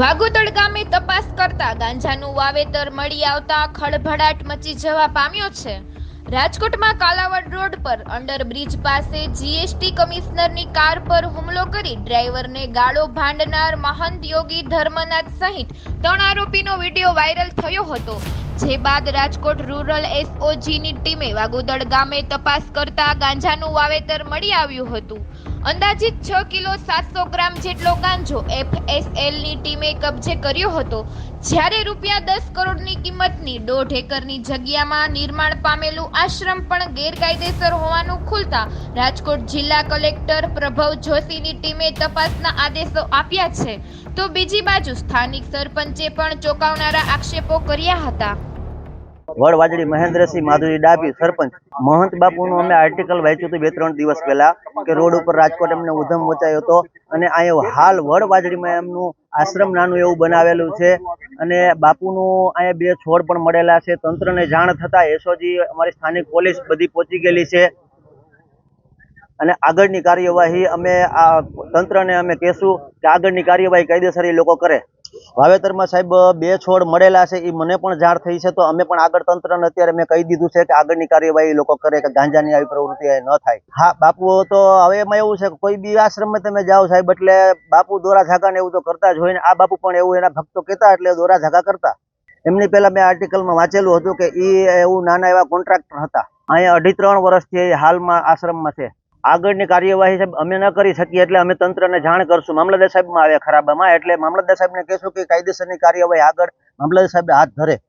વાગોતળ ગામે તપાસ કરતા ગાંજાનું વાવેતર મળી આવતા ખળભળાટ મચી જવા પામ્યો છે. રાજકોટમાં કાલાવડ રોડ પર અંડરબ્રિજ પાસે જીએસટી કમિશનરની કાર પર હુમલો કરી ડ્રાઈવરને ગાળો ભાંડનાર મહંત યોગી ધર્મનાથ સહિત ત્રણ આરોપીનો વીડિયો વાયરલ થયો હતો. જે બાદ રાજકોટ રૂરલ એસઓજીની ટીમે વાગોદળ ગામે તપાસ કરતા ગાંજાનું વાવેતર મળી આવ્યું હતું. અંદાજિત છ કિલો સાતસો ગ્રામ જેટલો ગાંજો એફએસએલની ટીમે કબજે કર્યો હતો. જ્યારે રૂપિયા દસ કરોડની કિંમતની દોઢ એકરની જગ્યામાં નિર્માણ પામેલું આશ્રમ પણ ગેરકાયદેસર હોવાનું ખુલતા રાજકોટ જિલ્લા કલેક્ટર પ્રભવ જોશીની ટીમે તપાસના આદેશો આપ્યા છે. તો બીજી બાજુ સ્થાનિક સરપંચે પણ ચોંકાવનારા આક્ષેપો કર્યા હતા. વડ મહેન્દ્રસિંહ માધુરી ડાબી સરપંચ મહંત બાપુનું અમે આર્ટિકલ વાંચ્યું હતું બે ત્રણ દિવસ પહેલા કે રોડ ઉપર રાજકોટ એમને ઉધમ મચાયો હતો અને અહીંયા હાલ વડ એમનું આશ્રમ નાનું એવું બનાવેલું છે અને બાપુનું અહીંયા બે છોડ પણ મળેલા છે. તંત્રને જાણ થતાં એસઓજી અમારી સ્થાનિક પોલીસ બધી પહોંચી ગયેલી છે. અને આગળની કાર્યવાહી અમે આ તંત્રને અમે કહેશું કે આગળની કાર્યવાહી કાયદેસર એ લોકો કરે. વાવેતરમાં સાહેબ, બે છોડ મળેલા છે, એ મને પણ જાણ થઈ છે, તો અમે પણ આગળ તંત્રને અત્યારે મેં કહી દીધું છે કે આગળની કાર્યવાહી લોકો કરે, કે ગાંજાની આવી પ્રવૃત્તિ ન થાય. હા, બાપુ તો હવે એમાં એવું છે કે કોઈ બી આશ્રમમાં તમે જાઓ સાહેબ, એટલે બાપુ દોરા ઝાકા ને એવું તો કરતા જ હોય ને, આ બાપુ પણ એવું એના ભક્તો કહેતા એટલે દોરા ઝાકા કરતા. એમની પહેલા મેં આર્ટિકલમાં વાંચેલું હતું કે એ એવું નાના એવા કોન્ટ્રાક્ટર હતા. અહીંયા અઢી ત્રણ વર્ષથી હાલમાં આશ્રમમાં છે. આગળની કાર્યવાહી સાહેબ અમે ન કરી શકીએ એટલે અમે તંત્રને જાણ કરશું. મામલતદાર સાહેબમાં આવે ખરાબામાં, એટલે મામલતદાર સાહેબને કહેશું કે કાયદેસરની કાર્યવાહી આગળ. મામલતદાર સાહેબ હાથ ધરે.